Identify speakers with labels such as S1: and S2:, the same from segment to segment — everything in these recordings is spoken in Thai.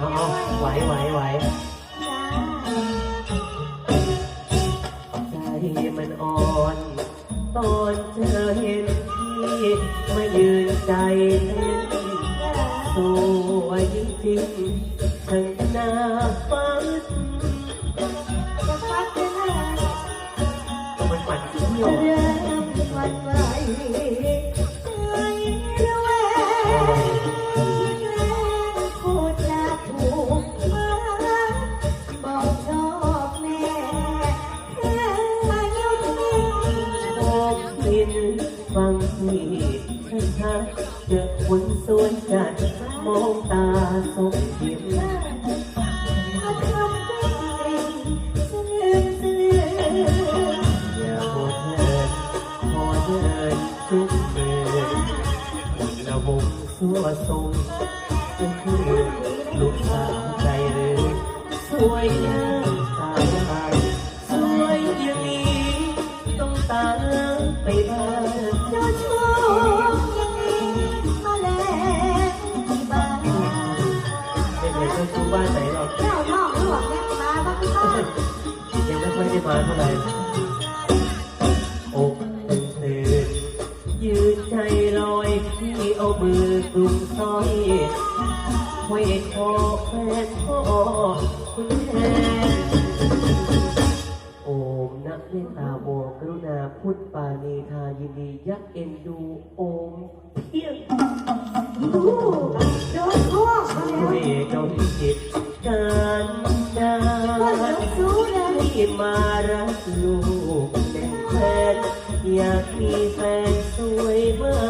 S1: เอาเอาไหวไหวไหวใจมันอ่อน ตอนเธอเห็นพี่มายืนใจเต้นสวยจริงๆทั้งหน้าฟ้ามันปัดเที่ยวโฟังพี่ชัดๆเจอคนสวนจัดมองตาสมยิ้มอย่าหมดเงินพอเดินทุกเมื่อระวงสัวทรงก็คือลูกสาวใจเลยสวยงาม อยพี่เอามือกลุ่มซอยห้อยคอแฟนพ่อคุณแทนโอมนะเมตตาโมกรุณาพุทธปานีทายินดียักษ์เอ็นดูโอมเพียงด้วยดวงจิตกันดาที่มารักลูกเป็นแฟนอยากมีแฟนสวยมาก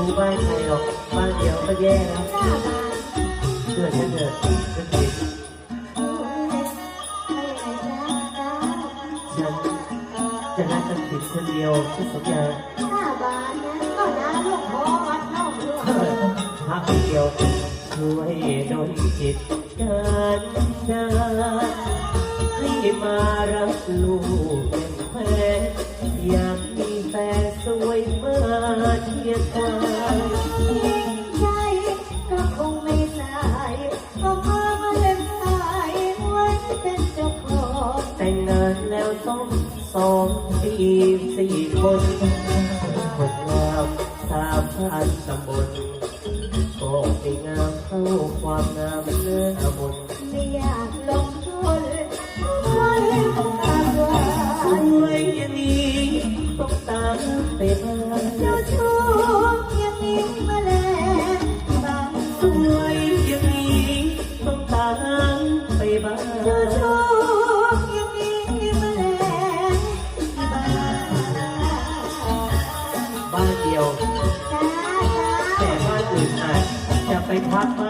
S1: เค
S2: ย
S1: ไปเล่นดูบ้านใครหรอกบ้านเดียวก็แย่แล้ว
S2: หน้าบ้าน
S1: เกิดฉันเถอะฉันผิด
S2: โอ้ยไม่ให้รักกัน
S1: ฉันจะรักกันผิดคนเดียวที่สัญญา
S2: หน้าบ้านนั้นก็น่าลูกขอวัดน้องลูก
S1: พักเดียวช่วยดลจิตกันดาให้มารักลูกเป็นแฟนอยากมีแฟนสวยมาเทียบกัน ต้องสองปีสี่คนคนงามสามพันตำบลก็ไม่งามเท่าความงามเนื้อมน บ้าน
S2: เดี
S1: ยว
S2: จ้าจ้า
S1: แต่บ้านอื่นอาจจะไปพักบ้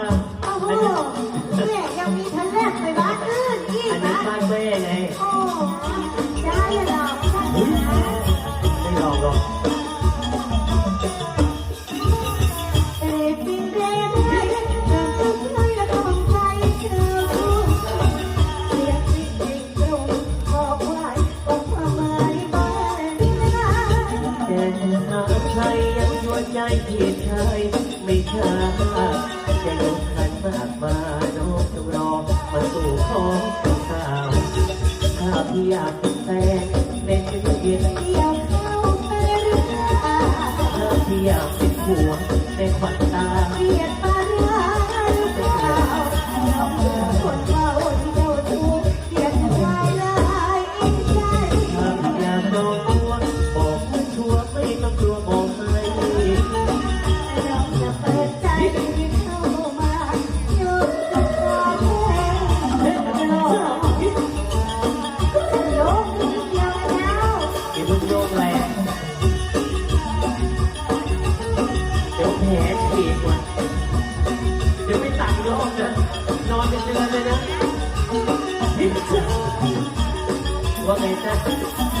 S1: าง
S2: จะ
S1: ลงขันมากมาโน้มจงรอมาสู่ของสาวถ้าพี่อยากเป็นแฟนเป็นเพียง
S2: เดียวเข้าไปหรือเปล่า
S1: ถ้าพี่อยากเป็นผัวในขวัญตา ว่า
S2: ไงจ๊ะ